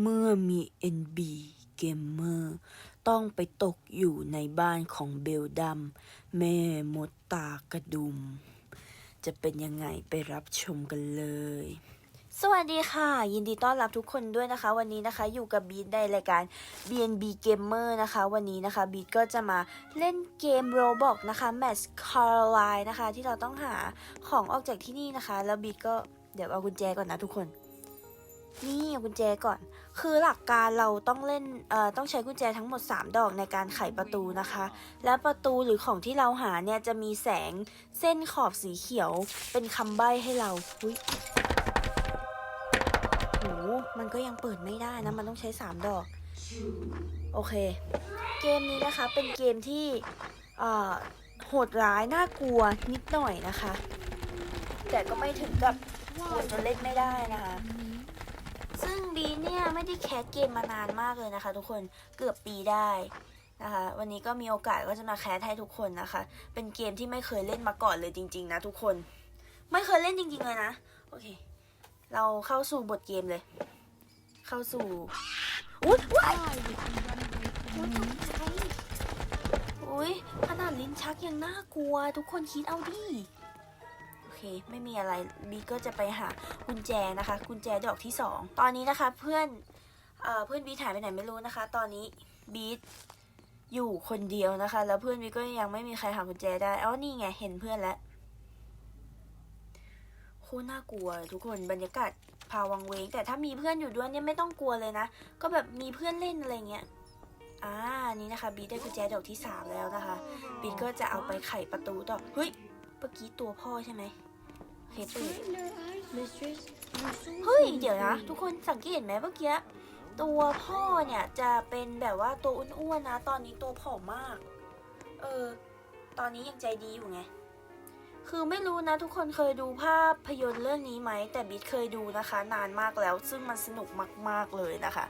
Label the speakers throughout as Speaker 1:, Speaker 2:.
Speaker 1: เมื่อมี NB Gamer ต้องไปตกอยู่ในบ้านของเบลดัมแม่มดตากระดุม จะเป็นยังไงไปรับชมกันเลย สวัสดีค่ะ ยินดีต้อนรับทุกคนด้วยนะคะ วันนี้นะคะอยู่กับบีทในรายการ BNB Gamer นะคะ วันนี้นะคะบีทก็จะมาเล่นเกม Roblox นะคะ Match Caroline นะคะ ที่เราต้องหาของออกจากที่นี่นะคะ แล้วบีทก็เดี๋ยวเอากุญแจก่อนนะทุกคน นี่เอากุญแจก่อน คือหลักการเราต้องเล่นเอ่อต้องใช้กุญแจทั้งหมด 3 ดอกในการไขประตูนะคะ และประตูหรือของที่เราหาเนี่ยจะมีแสงเส้นขอบสีเขียวเป็นคำใบ้ให้เราอุ้ย มันก็ยังเปิดไม่ได้นะ มันต้องใช้3ดอก โอเค เกมนี้นะคะ เป็นเกมที่เอ่อโหดร้ายน่ากลัวนิดหน่อยนะคะ แต่ก็ไม่ถึงกับกลัวจนเล่นไม่ได้นะคะ ซึ่งบีเนี่ยไม่ได้แคสเกมมานานมากเลยนะคะ ทุกคนเกือบปีได้นะคะวันนี้ก็มีโอกาสก็จะมาแคสให้ทุกคนนะคะ เป็นเกมที่ไม่เคยเล่นมาก่อนเลยจริง ๆ นะทุกคน ไม่เคยเล่นจริง ๆ เลยนะ โอเค เราเข้าสู่บทเกมเลย เข้าสู่อุ้ยว้ายอุ้ยขนาดลิ้นชักยังน่ากลัว ทุกคนคิดเอาดิโอเค ไม่มีอะไรบีก็จะไปหากุญแจนะคะ กุญแจดอกที่สองตอนนี้นะคะเพื่อนเอ่อเพื่อนบีหายไปไหนไม่รู้นะคะ ตอนนี้บีอยู่คนเดียวนะคะ แล้วเพื่อนบีก็ยังไม่มีใครหากุญแจได้อ้านี่ไงเห็นเพื่อนแล้ว คตรน่ากลัวทุกคนบรรยากาศพาวังเวง แต่ถ้ามีเพื่อนอยู่ด้วยเนี่ยไม่ต้องกลัวเลยนะ ก็แบบมีเพื่อนเล่นอะไรเงี้ยอ่านี่นะคะบีได้กุญแจดอกที่สามแล้วนะคะบีก็จะเอาไปไขประตูต่อเฮ้ยเมื่อกี้ตัวพ่อใช่ไหมเคตื่นเฮ้ยเดี๋ยวนะ ทุกคนสังเกตไหมเมื่อกี้ตัวพ่อเนี่ยจะเป็นแบบว่าตัวอ้วนๆนะ ตอนนี้ตัวผอมมาก เออ ตอนนี้ยังใจดีอยู่ไง คือไม่รู้นะทุกคนเคยดูภาพพยนตร์เรื่องนี้ไหม แต่บิ๊กเคยดูนะคะ นานมากแล้ว ซึ่งมันสนุกมาก ๆ เลยนะคะ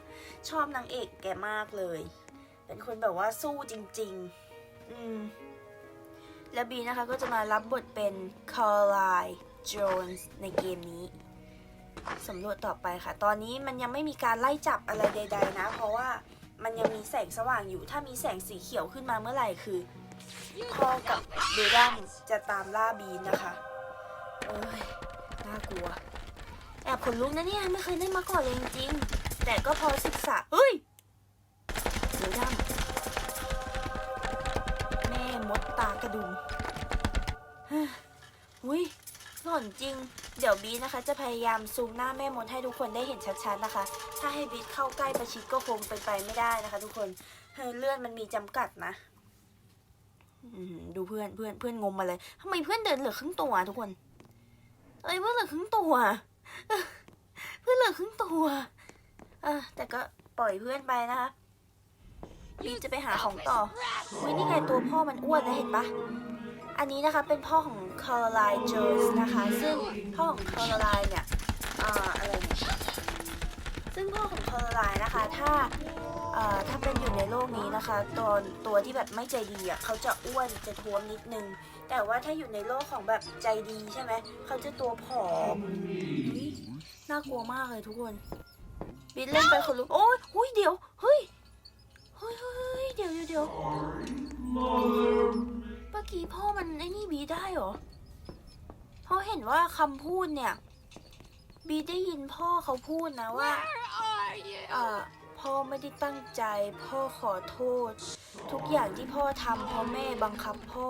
Speaker 1: ชอบนางเอกแกมากเลย เป็นคนแบบว่าสู้จริง ๆ อืม และบีนะคะก็จะมารับบทเป็น Caroline Jones ในเกมนี้สำรวจต่อไปค่ะ ตอนนี้มันยังไม่มีการไล่จับอะไรใด ๆ นะ เพราะว่ามันยังมีแสงสว่างอยู่ ถ้ามีแสงสีเขียวขึ้นมาเมื่อไหร่คือ พ่อกับเบดัมจะตามล่าบีนนะคะเอ้ยน่ากลัวแอบขนลุกนะเนี่ยไม่เคยเล่นมาก่อนเลยจริงๆแต่ก็พอศึกษาเฮ้ยเบดัมแม่มดตากระดุมฮ้ยอุ้ยหล่อนจริง เดี๋ยวบีนะคะ จะพยายามซูมหน้าแม่มดให้ทุกคนได้เห็นชัดๆนะคะ ถ้าให้บีเข้าใกล้ประชิดก็คงเป็นไปไม่ได้นะคะ ทุกคนเลื่อนมันมีจำกัดนะ ดูเพื่อนเพื่อนเพื่อนงมมาเลยทำไมเพื่อนเดินเหลือครึ่งตัวทุกคนเอ้ยเพื่อนเหลือครึ่งตัว เพื่อนเหลือครึ่งตัวอแต่ก็ปล่อยเพื่อนไปนะคะบีจะไปหาของต่อวินี่ไงตัวพ่อมันอ้วนนะเห็นปะอันนี้นะคะเป็นพ่อของ Caroline Jones นะคะ ซึ่งพ่อของ Caroline เนี่ยอ่าอะไรเนี่ยซึ่งพ่อของ Caroline นะคะ ถ้า ถ้าเป็นอยู่ในโลกนี้นะคะตัวตัวที่แบบไม่ใจดีอะเขาจะอ้วนจะท้วมนิดนึง แต่ว่าถ้าอยู่ในโลกของแบบใจดีใช่ไหมเขาจะตัวผอมอุ๊ยน่ากลัวมากเลยทุกคนบินเล่นไปคนลุกโอ้ยอุ้ยเดี๋ยวเฮ้ยเฮ้ยเฮ้ยเดี๋ยวเดี๋ยวเดี๋ยวเมื่อกี้พ่อมันไอ้นี่บีได้เหรอเพราะเห็นว่าคำพูดเนี่ย บีได้ยินพ่อเขาพูดนะว่าเอ่อ พ่อไม่ได้ตั้งใจ พ่อขอโทษ ทุกอย่างที่พ่อทำเพราะแม่บังคับพ่อ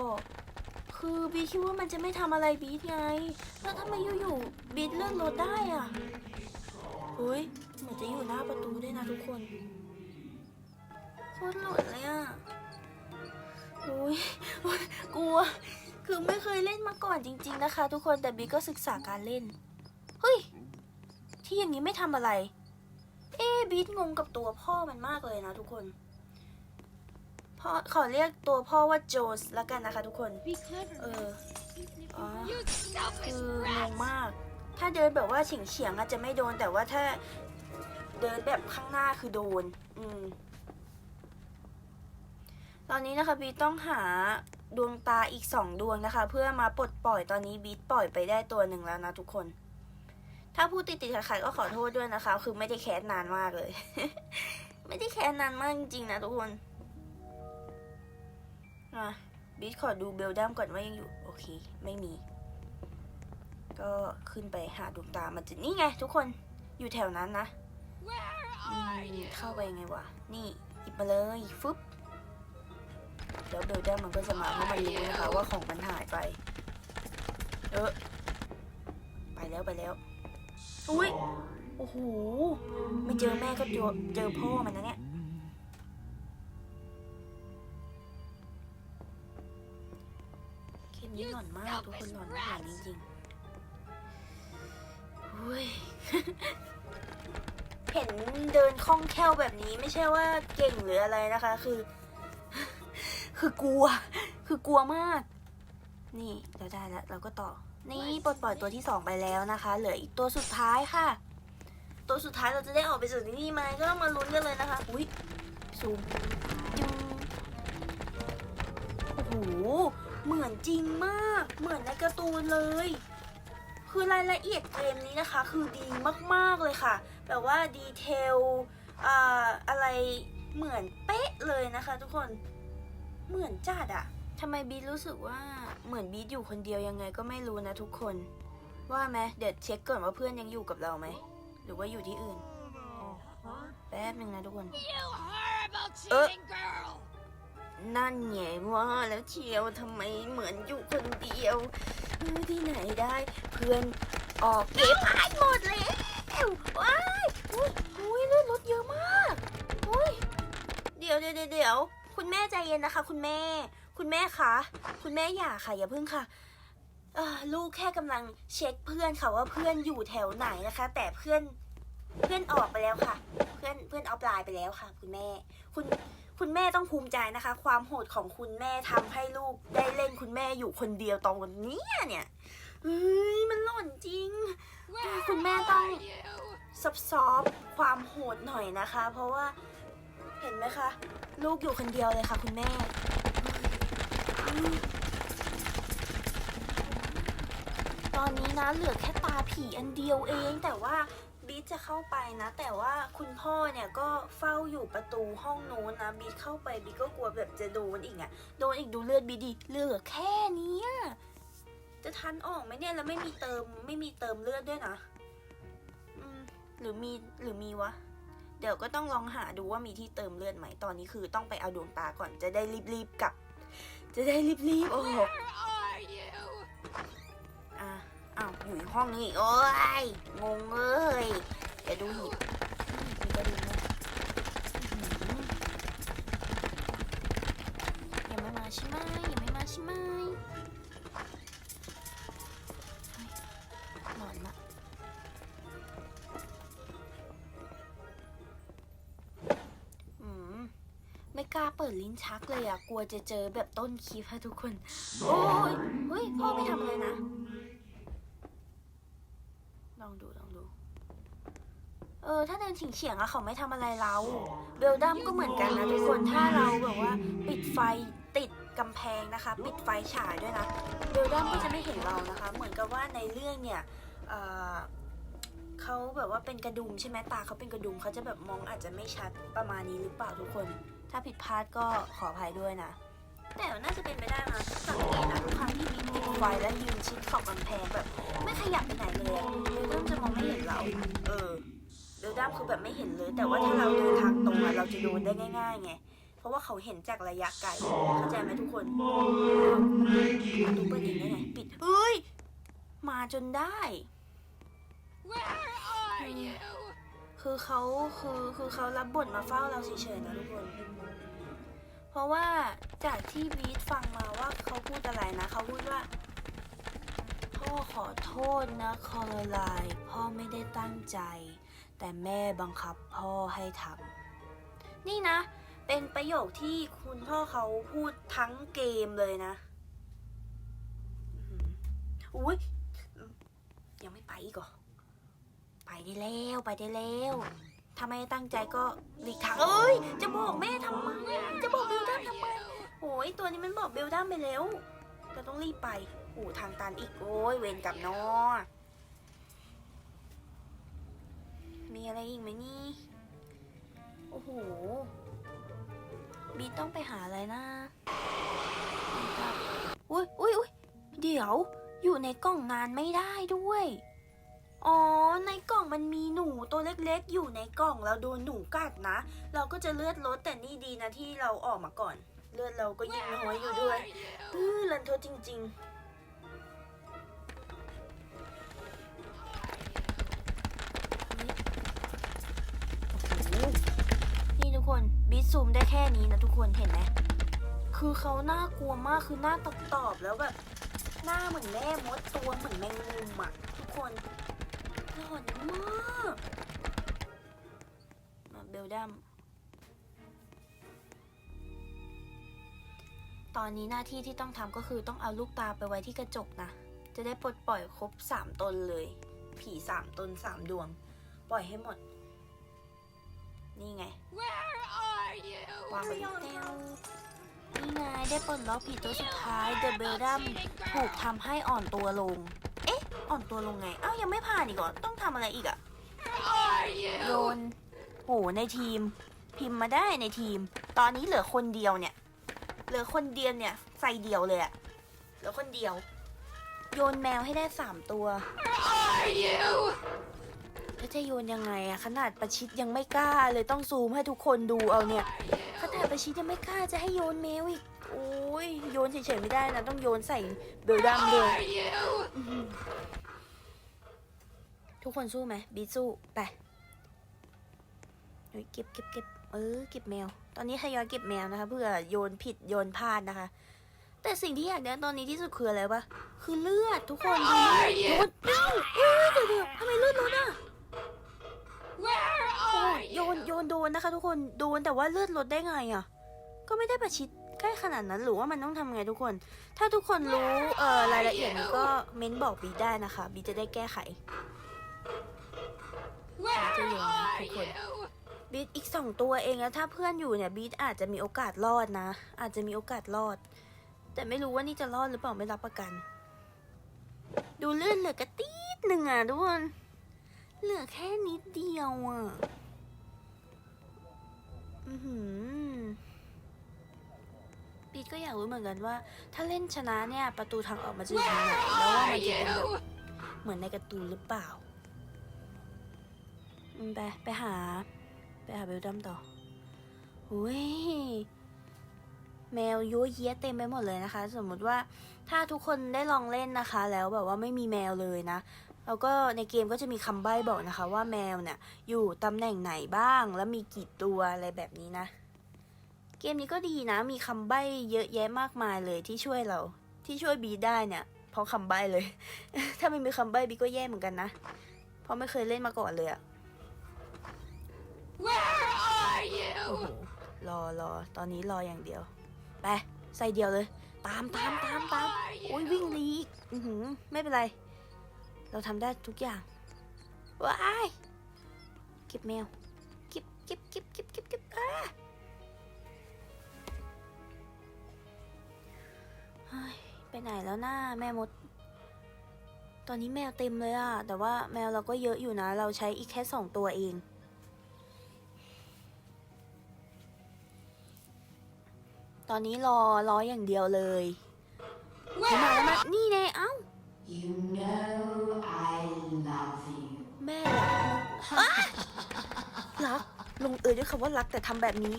Speaker 1: คือบีคิดว่ามันจะไม่ทำอะไรบีไง แล้วทำไมอยู่ๆบีเลื่อนรถได้อะเฮ้ยเหมือนจะอยู่หน้าประตูด้วยนะทุกคนโคตรหลอนเลยอะอุ้ยกลัว คือไม่เคยเล่นมาก่อนจริง ๆนะคะ ทุกคนแต่บีก็ศึกษาการเล่น เฮ้ย ที่อย่างนี้ไม่ทำอะไร เอ๊ะบีงงกับตัวพ่อมันมากเลยนะทุกคนพ่อขอเรียกตัวพ่อว่าโจสแล้วกันนะคะทุกคน เอออ๋อคืองงมาก ถ้าเดินแบบว่าเฉียงเฉียงๆอาจจะไม่โดนแต่ว่าถ้าเดินแบบข้างหน้าคือโดน อืม ตอนนี้นะคะบีต้องหาดวงตาอีกสองดวงนะคะ เพื่อมาปลดปล่อยตอนนี้บีทปล่อยไปได้ตัวหนึ่งแล้วนะทุกคน ถ้าพูดติดติดๆขัดๆก็ขอโทษด้วยนะคะ คือไม่ได้แคสนานมากเลย ไม่ได้แคสนานมากจริงๆนะทุกคนอะบีทขอดูเบลดัมก่อนว่ายังอยู่ โอเค ไม่มี ก็ขึ้นไปหาดวงตามันจะนี่ไง ทุกคนอยู่แถวนั้นนะอืมเข้าไปยังไงวะ นี่หยิบมาเลยฟึบแล้วเบลดัมมันก็จะมาเพราะมันรู้นะคะว่าของมันหายไป เออไปแล้วไปแล้ว อุ้ยโอ้โห ไม่เจอแม่ก็เจอเจอพ่อมันนะเนี่ยเข็มนี่หล่อนมากทุกคนหล่อนมากจริงๆอุ้ย เห็นเดินคล่องแคล่วแบบนี้ไม่ใช่ว่าเก่งหรืออะไรนะคะ คือ คือกลัว คือกลัวมาก นี่เราได้แล้วเราก็ต่อ นี่ปลดปล่อยตัวที่สองไปแล้วนะคะ เหลืออีกตัวสุดท้ายค่ะ ตัวสุดท้ายเราจะได้ออกไปจากที่นี่ไหมก็ต้องมาลุ้นกันเลยนะคะ อุ้ยซูมจึงโอ้โห เหมือนจริงมาก เหมือนในการ์ตูนเลย คือรายละเอียดเกมนี้นะคะ คือดีมากๆเลยค่ะ แบบว่าดีเทลอ่าอะไรเหมือนเป๊ะเลยนะคะทุกคน เหมือนจัดอะ ทำไมบีทรู้สึกว่าเหมือนบีทอยู่คนเดียวยังไงก็ไม่รู้นะทุกคน ว่าไหมเดี๋ยวเช็คก่อนว่าเพื่อนยังอยู่กับเราไหม หรือว่าอยู่ที่อื่น แป๊บหนึ่งนะทุกคน
Speaker 2: You horrible
Speaker 1: Uh.
Speaker 2: cheating girl!
Speaker 1: นั่นไงว่าแล้วเชียวทำไมเหมือนอยู่คนเดียว ที่ไหนได้ เพื่อนออกเก็บหายหมดแล้วว้ายอุ้ยอุ้ยเลือดลดเยอะมากอุ้ยเดี๋ยวเดี๋ยวเดี๋ยวคุณแม่ใจเย็นนะคะ คุณแม่ คุณแม่คะคุณแม่อย่าค่ะอย่าเพิ่งค่ะลูกแค่กำลังเช็คเพื่อนค่ะว่าเพื่อนอยู่แถวไหนนะคะ แต่เพื่อนเพื่อนออกไปแล้วค่ะ เพื่อนเพื่อนออฟไลน์ไปแล้วค่ะ คุณแม่ คุณคุณแม่ต้องภูมิใจนะคะ ความโหดของคุณแม่ทำให้ลูกได้เล่นคุณแม่อยู่คนเดียวตอนนี้เนี่ยเฮ้ยมันหล่นจริง คุณแม่ต้องซับซอฟความโหดหน่อยนะคะ เพราะว่าเห็นไหมคะ ลูกอยู่คนเดียวเลยค่ะ คุณแม่อืมตอ นะเหลือแค่ตาผีอันเดียวเอง แต่ว่าบีทจะเข้าไปนะ แต่ว่าคุณพ่อเนี่ยก็เฝ้าอยู่ประตูห้องโน้นนะบีทเข้าไปบีทก็กลัวแบบจะโดนอีกอะโดนอีกดูเลือดบีทดิเหลือแค่นี้จะทันออกไหมเนี่ยแล้วไม่มีเติมไม่มีเติมเลือดด้วยนะอืมหรือมีหรือมีวะเดี๋ยวก็ต้องลองหาดูว่ามีที่เติมเลือดไหมตอนนี้คือต้องไปเอาดวงตาก่อนจะได้รีบๆกลับ จะได้รีบๆโอ้โห อ้าวอยู่อีกห้องนี้โอ้ยงงเอ้ยเดี๋ยวดูหิบมีกระดิ่งด้วยยังไม่มาใช่ไหมยังไม่มาใช่ไหมเฮ้ยหลอนละอืมไม่กล้าเปิดลิ้นชักเลยอะกลัวจะเจอแบบต้นคลิปค่ะทุกคน โอ้ยเฮ้ยพ่อไม่ทำอะไรนะ ลองดูลองดู เออถ้าเดินฉิงเฉียงๆอะเขาไม่ทำอะไรเราเบลดัมก็เหมือนกันนะทุกคนถ้าเราแบบว่าปิดไฟติดกำแพงนะคะ ปิดไฟฉายด้วยนะเบลดัมก็จะไม่เห็นเรานะคะ เหมือนกับว่าในเรื่องเนี่ยเเขาแบบว่าเป็นกระดุมใช่ไหมตาเขาเป็นกระดุมเขาจะแบบมองอาจจะไม่ชัดประมาณนี้หรือเปล่าทุกคน ถ้าผิดพลาดก็ขออภัยด้วยนะแต่น่าจะเป็นไปได้นะสังเกตนะทุกครั้งที่มีติดไฟและยืนชิดขอบกำแพงแบบ ไม่ขยับไปไหนเลยเบลดัมจะมองไม่เห็นเรา เออ เบลดัมคือแบบไม่เห็นเลย แต่ว่าถ้าเราเดินทางตรงอะเราจะโดนได้ง่าย ๆ ไง เพราะว่าเขาเห็นจากระยะไกล เข้าใจไหมทุกคนประตูเปิดเองได้ไงปิดเอ้ย มาจนได้
Speaker 2: Where are you?
Speaker 1: คือเขาคือคือเขารับบทมาเฝ้าเราเฉยๆนะทุกคน เพราะว่าจากที่บีทฟังมาว่าเขาพูดอะไรนะ เขาพูดว่าพ่อขอโทษนะคอร์ไลน์พ่อไม่ได้ตั้งใจ แต่แม่บังคับพ่อให้ทำนี่นะ เป็นประโยคที่คุณพ่อเขาพูดทั้งเกมเลยนะอุ้ยยังไม่ไปอีกเหรอไปได้แล้วไปได้แล้วถ้าไม่ตั้งใจก็หลีกทางเอ้ย จะบอกแม่ทำไม จะบอกเบิวด้าทำไมโอ้ยตัวนี้มันบอกเบลดัมไปแล้วเราต้องรีบไปโอ้ทางตันอีกโอ้ยเวรกับนอ มีอะไรอีกไหมนี่ โอ้โห บีต้องไปหาอะไรนะอุ้ยอุ้ยอุ้ยเดี๋ยว อยู่ในกล่องนานไม่ได้ด้วย อ๋อ ในกล่องมันมีหนูตัวเล็กๆ อยู่ในกล่องแล้วโดนหนูกัดนะ เราก็จะเลือดลดแต่นี่ดีนะที่เราออกมาก่อน เลือดเราก็ยิ่งน้อยอยู่ด้วย
Speaker 2: Are
Speaker 1: เอ
Speaker 2: you?
Speaker 1: อลันทดจริง ๆ คนบีทซูมได้แค่นี้นะทุกคนเห็นไหมคือเขาน่ากลัวมากคือหน้าตอบตอบแล้วแบบหน้าเหมือนแม่มดตัวเหมือนแมงมุมอะทุกคนหลอนมากมาเบลดัมตอนนี้หน้าที่ที่ต้องทำก็คือต้องเอาลูกตาไปไว้ที่กระจกนะ จะได้ปลดปล่อยครบสามตนเลย ผีสามตนสามดวง ปล่อยให้หมด นี่ไง
Speaker 2: Where are you?
Speaker 1: วางไปที่เต้วนี่ไงได้ปลดล็อกผีตัวสุดท้ายเดอะเบลดัมถูกทำให้อ่อนตัวลง เอ๊ะ อ่อนตัวลงไงเอ้ายังไม่ผ่านอีกเหรอ ต้องทำอะไรอีกอะ
Speaker 2: Where are you?
Speaker 1: โยนโหในทีม พิมพ์มาได้ในทีม ตอนนี้เหลือคนเดียวเนี่ย เหลือคนเดียวเนี่ย ใส่เดียวเลยอะเหลือคนเดียว โยนแมวให้ได้สามตัว
Speaker 2: Are you?
Speaker 1: แล้วจะโยนยังไงอะขนาดประชิดยังไม่กล้าเลยต้องซูมให้ทุกคนดูเอาเนี่ยขนาดประชิดยังไม่กล้าจะให้โยนแมวอีกโอ้ยโยนเฉยๆไม่ได้นะต้องโยนใส่เบลดัมเลยทุกคนสู้ไหมบีสู้ไปเก็บเก็บเก็บเออเก็บแมว ตอนนี้ทยอยเก็บแมวนะคะเพื่อโยนผิดโยนพลาดนะคะ แต่สิ่งที่อยากได้ตอนนี้ที่สุดคืออะไรปะคือเลือดทุกคนดู
Speaker 2: Are
Speaker 1: โยนเอ้าเดี๋ยวเดี๋ยวทำไมเลือดลดอะ
Speaker 2: Where
Speaker 1: โอ้
Speaker 2: are
Speaker 1: โย
Speaker 2: you?
Speaker 1: นโยนโดนนะคะ ทุกคนโดนแต่ว่าเลือดลดได้ไงอะก็ไม่ได้ประชิดใกล้ขนาดนั้นหรือว่ามันต้องทำไงทุกคน ถ้าทุกคนรู้เอ่อรายละเอียดนี้ก็เม้นบอกบีได้นะคะบีจะได้แก้ไข
Speaker 2: Where
Speaker 1: Cho dù là
Speaker 2: are
Speaker 1: phục hồi.
Speaker 2: you?
Speaker 1: บีทอีกสองตัวเองแล้วถ้าเพื่อนอยู่เนี่ยบีทอาจจะมีโอกาสรอดนะ อาจจะมีโอกาสรอด แต่ไม่รู้ว่านี่จะรอดหรือเปล่าไม่รับประกัน ดูเลื่อนเหลือกระตีดหนึ่งอะทุกคน เหลือแค่นิดเดียวอะ อือหือบีทก็อยากรู้เหมือนกันว่า ถ้าเล่นชนะเนี่ย ประตูทางออกมันจะอยู่ทางไหนแล้วว่ามันจะเป็นแบบเหมือนในการ์ตูนหรือเปล่าอืมไปไปหา ไปหาเบลดัมต่อหุ้ยแมวยั่วเยี้ยเต็มไปหมดเลยนะคะ สมมุติว่าถ้าทุกคนได้ลองเล่นนะคะ แล้วแบบว่าไม่มีแมวเลยนะ แล้วก็ในเกมก็จะมีคำใบ้บอกนะคะ ว่าแมวเนี่ยอยู่ตำแหน่งไหนบ้าง แล้วมีกี่ตัวอะไรแบบนี้นะ เกมนี้ก็ดีนะ มีคำใบ้เยอะแยะมากมายเลยที่ช่วยเรา ที่ช่วยบีได้เนี่ย เพราะคำใบ้เลย ถ้าไม่มีคำใบ้บีก็แย่เหมือนกันนะ เพราะไม่เคยเล่นมาก่อนเลยอะ
Speaker 2: Where are
Speaker 1: โอ้โห
Speaker 2: you?
Speaker 1: รอรอตอนนี้รออย่างเดียว ไป ใส่เดียวเลย ตามตามตามตามโอ้ยวิ่งหนีอีกอือหือไม่เป็นไร เราทำได้ทุกอย่าง ว้ายเก็บแมวเก็บเก็บเก็บเก็บเก็บเก็บอ่าเฮ้ยไปไหนแล้วหน้าแม่มด ตอนนี้แมวเต็มเลยอะแต่ว่าแมวเราก็เยอะอยู่นะ เราใช้อีกแค่สองตัวเอง ตอนนี้รอรออย่างเดียวเลยมาแล้วมานี่แน่เอ้า ยด้วยคำว่ารักแต่ทำแบบนี้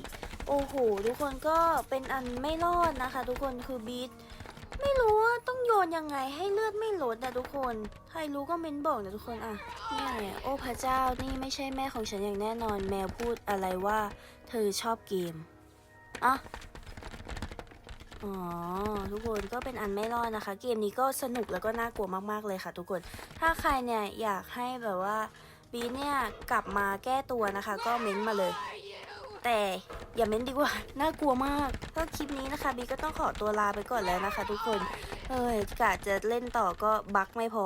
Speaker 1: โอ้โห ทุกคนก็เป็นอันไม่รอดนะคะ ทุกคนคือบีทไม่รู้ว่าต้องโยนยังไงให้เลือดไม่ลดนะทุกคน ใครรู้ก็เม้นบอกนะทุกคนอะนี่ยโอ้พระเจ้านี่ไม่ใช่แม่ของฉันอย่างแน่นอนแมวพูดอะไรว่า เธอชอบเกมอะอ๋อทุกคนก็เป็นอันไม่รอดนะคะ เกมนี้ก็สนุกแล้วก็น่ากลัวมากๆเลยค่ะ ทุกคนถ้าใครเนี่ยอยากให้แบบว่า บีเนี่ยกลับมาแก้ตัวนะคะ ก็เม้นต์มาเลย แต่อย่าเม้นดีกว่า น่ากลัวมากก็คลิปนี้นะคะบีก็ต้องขอตัวลาไปก่อนแล้วนะคะ ทุกคนเอ้ยกะจะเล่นต่อก็บักไม่พอ